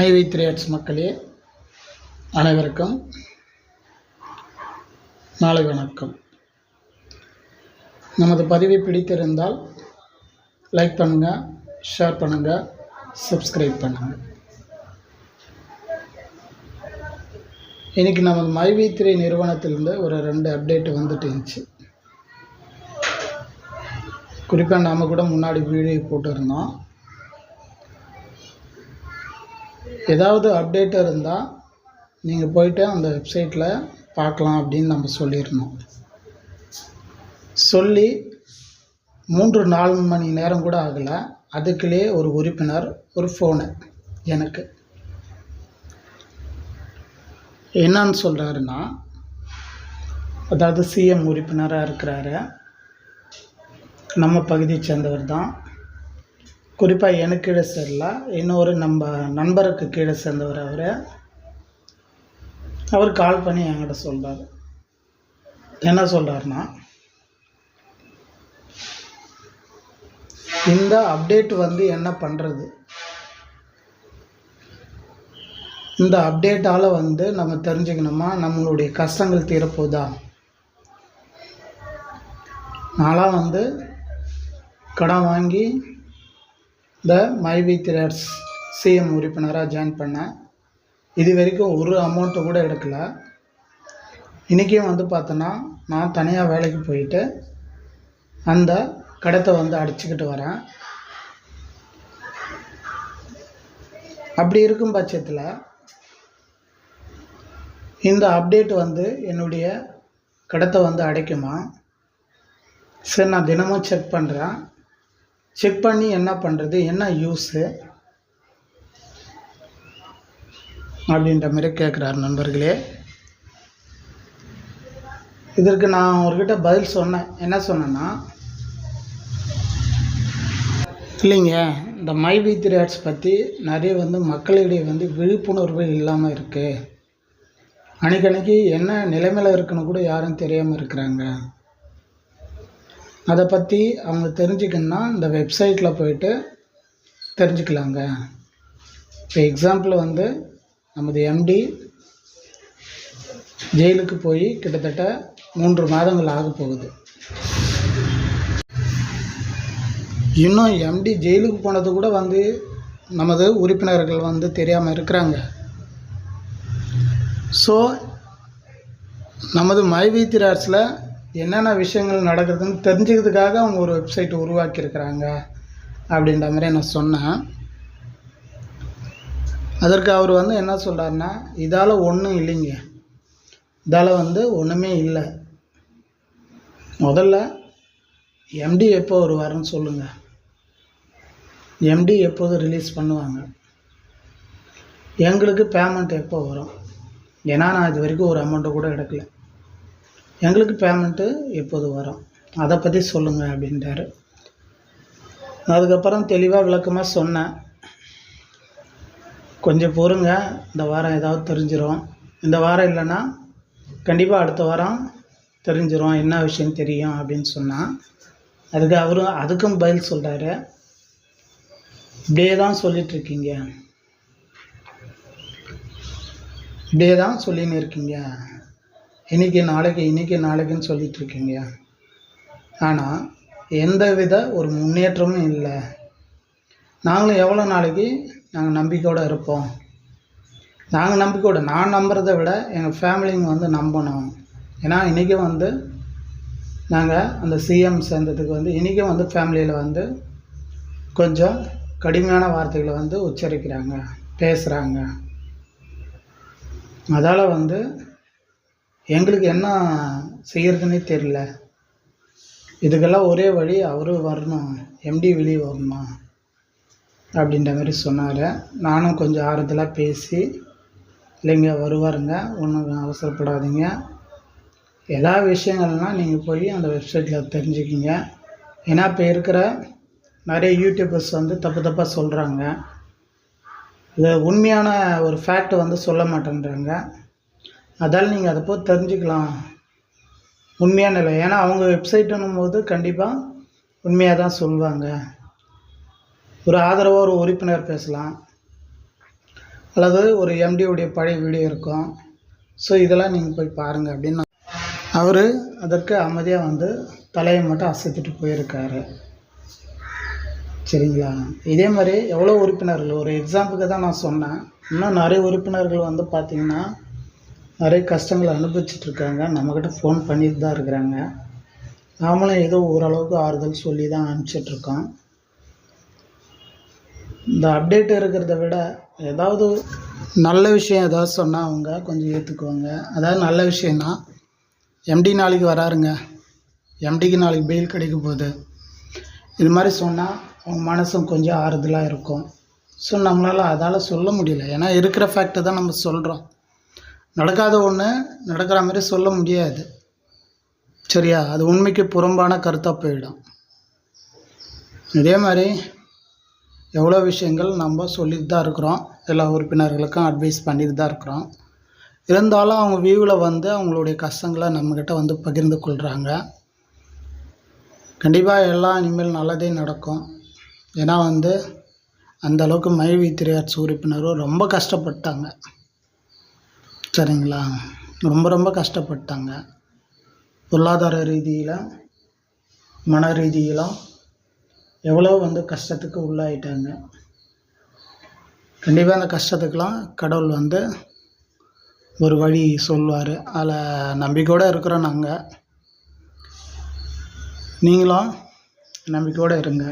மைவை Threads மக்களே அனைவருக்கும் நாளை வணக்கம். நமது பதிவை பிடித்திருந்தால் லைக் பண்ணுங்கள் ஷேர் பண்ணுங்கள் சப்ஸ்கிரைப் பண்ணுங்கள் இன்றைக்கி நமது மைவி த்ரீ நிறுவனத்திலிருந்து ஒரு ரெண்டு அப்டேட் வந்துட்டு இருந்துச்சு. குறிப்பாக நாம் கூட முன்னாடி வீடியோ போட்டிருந்தோம். ஏதாவது அப்டேட் இருந்தால் நீங்கள் போயிட்டு அந்த வெப்சைட்டில் பார்க்கலாம் அப்படின்னு நம்ம சொல்லியிருந்தோம். சொல்லி மூன்று நாலு மணி நேரம் கூட ஆகலை. அதுக்குள்ளேயே ஒரு உறுப்பினர் ஒரு ஃபோனு எனக்கு. என்னன்னு சொல்கிறாருன்னா அதாவது சிஎம் உறுப்பினராக இருக்கிறாரு. நம்ம பகுதியை சேர்ந்தவர் தான். குறிப்பாக எனக்கு கீழே சேரல இன்னொரு நம்ம நண்பருக்கு கீழே சேர்ந்தவர் அவர். அவர் கால் பண்ணி என்கிட்ட சொல்கிறார் என்ன சொல்கிறாருன்னா இந்த அப்டேட் வந்து என்ன பண்ணுறது இந்த அப்டேட்டால் வந்து நம்ம தெரிஞ்சுக்கணுமா? நம்மளுடைய கஷ்டங்கள் தீரப்போதா? நான்லாம் வந்து கடன் வாங்கி இந்த மைவி த்ரேட்ஸ் சிஎம் உறுப்பினராக ஜாயின் பண்ணேன். இது வரைக்கும் ஒரு அமௌண்ட்டு கூட எடுக்கல. இன்றைக்கும் வந்து பார்த்தோன்னா நான் தனியாக வேலைக்கு போயிட்டு அந்த கடத்தை வந்து அடிச்சுக்கிட்டு வரேன். அப்படி இருக்கும் பட்சத்தில் இந்த அப்டேட் வந்து என்னுடைய கடத்தை வந்து அடைக்குமா? சரி நான் தினமும் செக் பண்ணுறேன் செக் பண்ணி என்ன பண்ணுறது என்ன யூஸு அப்படின்ற மாதிரி கேட்குறாரு நண்பர்களே. இதற்கு நான் அவர்கிட்ட பதில் சொன்னேன். என்ன சொன்னேன்னா இல்லைங்க இந்த மை வி த்ரீ ஆட்ஸ் பற்றி நிறைய வந்து மக்களிடையே வந்து விழிப்புணர்வு இல்லாமல் இருக்குது அன்னைக்கு என்ன நிலைமையில் இருக்குன்னு கூட யாரும் தெரியாமல் இருக்கிறாங்க. அதை பற்றி அவங்க தெரிஞ்சுக்கணுன்னா இந்த வெப்சைட்டில் போயிட்டு தெரிஞ்சுக்கலாங்க. இப்போ எக்ஸாம்பிள் வந்து நமது எம்டி ஜெயிலுக்கு போய் கிட்டத்தட்ட மூன்று மாதங்கள் ஆக போகுது. இன்னும் எம்டி ஜெயிலுக்கு போனது கூட வந்து நமது உறுப்பினர்கள் வந்து தெரியாமல் இருக்கிறாங்க. ஸோ நமது மைவி திராட்ஸில் என்னென்ன விஷயங்கள் நடக்குதுன்னு தெரிஞ்சுக்கிறதுக்காக அவங்க ஒரு வெப்சைட் உருவாக்கியிருக்கிறாங்க அப்படின்ற மாதிரி நான் சொன்னேன். அதற்கு அவர் வந்து என்ன சொல்கிறாருன்னா இதால் ஒன்றும் இல்லைங்க. இதால் வந்து ஒன்றுமே இல்லை. முதல்ல எம்டி எப்போ வருவாருன்னு சொல்லுங்கள் எம்டி எப்போது ரிலீஸ் பண்ணுவாங்க? எங்களுக்கு பேமெண்ட் எப்போ வரும்? ஏன்னா நான் இது வரைக்கும் ஒரு அமௌண்ட்டை கூட எடுக்கல. எங்களுக்கு பேமெண்ட்டு எப்போது வரும்? அதை பற்றி சொல்லுங்கள் அப்படின்ட்டாரு அதுக்கப்புறம் தெளிவாக விளக்கமாக சொன்னேன். கொஞ்சம் பொறுங்க. இந்த வாரம் ஏதாவது தெரிஞ்சிடும் இந்த வாரம் இல்லைன்னா கண்டிப்பாக அடுத்த வாரம் தெரிஞ்சிடும் என்ன விஷயம் தெரியும் அப்படின்னு சொன்னான். அதுக்கு அவரும் அதுக்கும் பதில் சொல்கிறாரு இப்படியே தான் சொல்லிகிட்ருக்கீங்க இப்படியே தான் சொல்லின்னு இருக்கீங்க. இன்றைக்கி நாளைக்கு இன்றைக்கி நாளைக்குன்னு சொல்லிகிட்டு இருக்கீங்க. ஆனால் எந்த வித ஒரு முன்னேற்றமும் இல்லை. நாங்களும் எவ்வளோ நாளைக்கு நாங்கள் நம்பிக்கையோடு இருப்போம்? நாங்கள் நம்பிக்கையோடு நான் நம்புறதை விட எங்கள் ஃபேமிலிங்க வந்து நம்பணும். ஏன்னா இன்றைக்கும் வந்து நாங்கள் அந்த சிஎம் சேர்ந்ததுக்கு வந்து இன்றைக்கும் வந்து ஃபேமிலியில் வந்து கொஞ்சம் கடுமையான வார்த்தைகளை வந்து உச்சரிக்கிறாங்க பேசுகிறாங்க அதால் வந்து எங்களுக்கு என்ன செய்கிறதுனே தெரியல. இதுக்கெல்லாம் ஒரே வழி அவரும் வரணும் எம்டி வெளியே வரணும் அப்படின்ற மாதிரி சொன்னார். நானும் கொஞ்சம் ஆறுதலாக பேசி இல்லைங்க வருவாருங்க ஒன்றும் அவசரப்படாதீங்க. எல்லா விஷயங்கள்லாம் நீங்கள் போய் அந்த வெப்சைட்டில் தெரிஞ்சுக்கிங்க. ஏன்னா இப்போ இருக்கிற நிறைய யூடியூபர்ஸ் வந்து தப்பு தப்பாக சொல்கிறாங்க இது உண்மையான ஒரு ஃபேக்ட் வந்து சொல்ல மாட்டேன்றாங்க. அதால் நீங்கள் அதை போய் தெரிஞ்சுக்கலாம். உண்மையான இல்லை ஏன்னா அவங்க வெப்சைட்டுன்னும் போது கண்டிப்பாக உண்மையாக தான் சொல்லுவாங்க ஒரு ஆதரவாக ஒரு உறுப்பினர் பேசலாம். அல்லது ஒரு எம்டியுடைய பழைய வீடியோ இருக்கும். ஸோ இதெல்லாம் நீங்கள் போய் பாருங்கள் அப்படின்னு அவர் அதற்கு அமைதியாக வந்து தலையை மட்டும் அசைத்துட்டு போயிருக்காரு. சரிங்களா? இதே மாதிரி எவ்வளோ உறுப்பினர்கள்? ஒரு எக்ஸாம்பிளுக்கு தான் நான் சொன்னேன். இன்னும் நிறைய உறுப்பினர்கள் வந்து பார்த்திங்கன்னா நிறைய கஷ்டங்களை அனுபவிச்சிட்ருக்காங்க. நம்மக்கிட்ட ஃபோன் பண்ணிட்டு தான் இருக்கிறாங்க. நாமளும் ஏதோ ஓரளவுக்கு ஆறுதல் சொல்லி தான் அனுப்பிச்சிட்ருக்கோம். இந்த அப்டேட் இருக்கிறத விட ஏதாவது நல்ல விஷயம் ஏதாவது சொன்னால் அவங்க கொஞ்சம் ஏற்றுக்குவாங்க அதாவது நல்ல விஷயம்னா எம்டி நாளைக்கு வராருங்க. எம்டிக்கு நாளைக்கு பெயில் கிடைக்க போகுது. இது மாதிரி சொன்னால் அவங்க மனசும் கொஞ்சம் ஆறுதலாக இருக்கும். ஸோ நம்மளால் அதால் சொல்ல முடியல. ஏன்னா இருக்கிற ஃபேக்டை தான் நம்ம சொல்கிறோம் நடக்காத ஒன்று நடக்கிற மாதிரி சொல்ல முடியாது. சரியா? அது உண்மைக்கு புறம்பான கருத்தாக போயிடும். இதே மாதிரி எவ்வளோ விஷயங்கள் நம்ம சொல்லிட்டு தான் இருக்கிறோம். எல்லா உறுப்பினர்களுக்கும் அட்வைஸ் பண்ணிட்டு தான் இருக்கிறோம். இருந்தாலும் அவங்க வியூவில் வந்து அவங்களுடைய கஷ்டங்களை நம்மக்கிட்ட வந்து பகிர்ந்து கொள்கிறாங்க கண்டிப்பாக எல்லாம் இனிமேல் நல்லதே நடக்கும். ஏன்னா வந்து அந்த அளவுக்கு திரையாட்சி உறுப்பினரும் ரொம்ப கஷ்டப்பட்டாங்க. சரிங்களா? ரொம்ப ரொம்ப கஷ்டப்பட்டாங்க. பொருளாதார ரீதியில் மன ரீதியிலும் எவ்வளோ வந்து கஷ்டத்துக்கு உள்ளாயிட்டாங்க. கண்டிப்பாக அந்த கஷ்டத்துக்கெலாம் கடவுள் வந்து ஒரு வழி சொல்வார் அதில் நம்பிக்கையோடு இருக்கிறோம் நாங்கள் நீங்களும் நம்பிக்கையோடு இருங்க.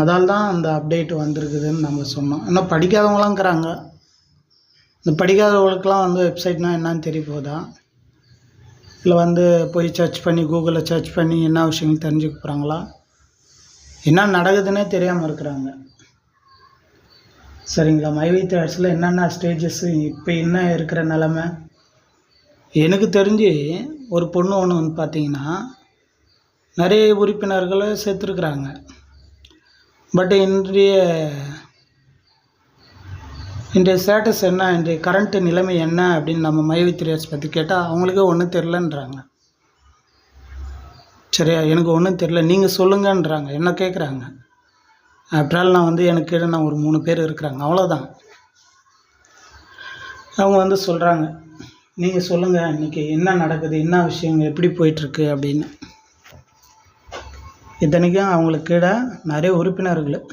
அதால் தான் அந்த அப்டேட் வந்திருக்குதுன்னு நம்ம சொன்னோம். இன்னும் படிக்காதவங்களாங்கிறாங்க. இந்த படிக்காதவங்களுக்குலாம் வந்து வெப்சைட்னால் என்னன்னு தெரிய போதா இல்லை வந்து போய் சர்ச் பண்ணி கூகுளில் சர்ச் பண்ணி என்ன விஷயங்கள் தெரிஞ்சுக்க போகிறாங்களா என்ன நடக்குதுன்னே தெரியாமல் இருக்கிறாங்க. சரிங்களா? மைவி தேர்ட்ஸில் என்னென்ன ஸ்டேஜஸ்ஸு இப்போ என்ன இருக்கிற நிலமை? எனக்கு தெரிஞ்சு ஒரு பொண்ணு ஒன்று வந்து பார்த்தீங்கன்னா நிறைய உறுப்பினர்களை சேர்த்துருக்குறாங்க. பட் இன்றைய இன்றைய ஸ்டேட்டஸ் என்ன? இன்றைய கரண்ட்டு நிலைமை என்ன? அப்படின்னு நம்ம மயவித்திரியர்ஸ் த்ரீயர்ஸ் பற்றி கேட்டால் அவங்களுக்கே ஒன்றும் தெரிலன்றாங்க சரியா? எனக்கு ஒன்றும் தெரில நீங்கள் சொல்லுங்கன்றாங்க. என்ன கேட்குறாங்க ஆஃப்டர் நான் வந்து எனக்கு நான் ஒரு மூணு பேர் இருக்கிறாங்க. அவ்வளோதான் அவங்க வந்து சொல்கிறாங்க நீங்கள் சொல்லுங்கள் இன்றைக்கி என்ன நடக்குது? என்ன விஷயம்? எப்படி போயிட்டுருக்கு? அப்படின்னு. இத்தனைக்கும் அவங்களுக்கு கீழே நிறைய உறுப்பினர்கள்.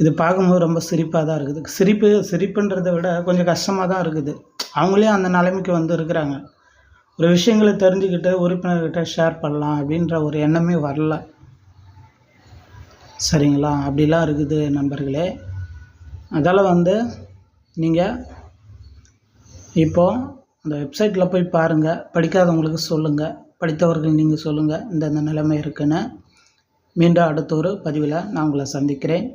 இது பார்க்கும்போது ரொம்ப சிரிப்பாக தான் இருக்குது. சிரிப்பு சிரிப்புன்றதை விட கொஞ்சம் கஷ்டமாக தான் இருக்குது. அவங்களே அந்த நிலைமைக்கு வந்து இருக்கிறாங்க. ஒரு விஷயங்களை தெரிஞ்சுக்கிட்டு உறுப்பினர்கிட்ட ஷேர் பண்ணலாம் அப்படின்ற ஒரு எண்ணமே வரல. சரிங்களா? அப்படிலாம் இருக்குது நண்பர்களே. அதால் வந்து நீங்கள் இப்போது அந்த வெப்சைட்டில் போய் பாருங்கள் படிக்காதவங்களுக்கு சொல்லுங்கள் படித்தவர்கள் நீங்கள் சொல்லுங்கள் இந்த நிலைமை இருக்குன்னு. மீண்டும் அடுத்த ஒரு பதிவில் நான் உங்களை சந்திக்கிறேன்.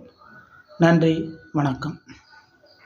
நன்றி வணக்கம்.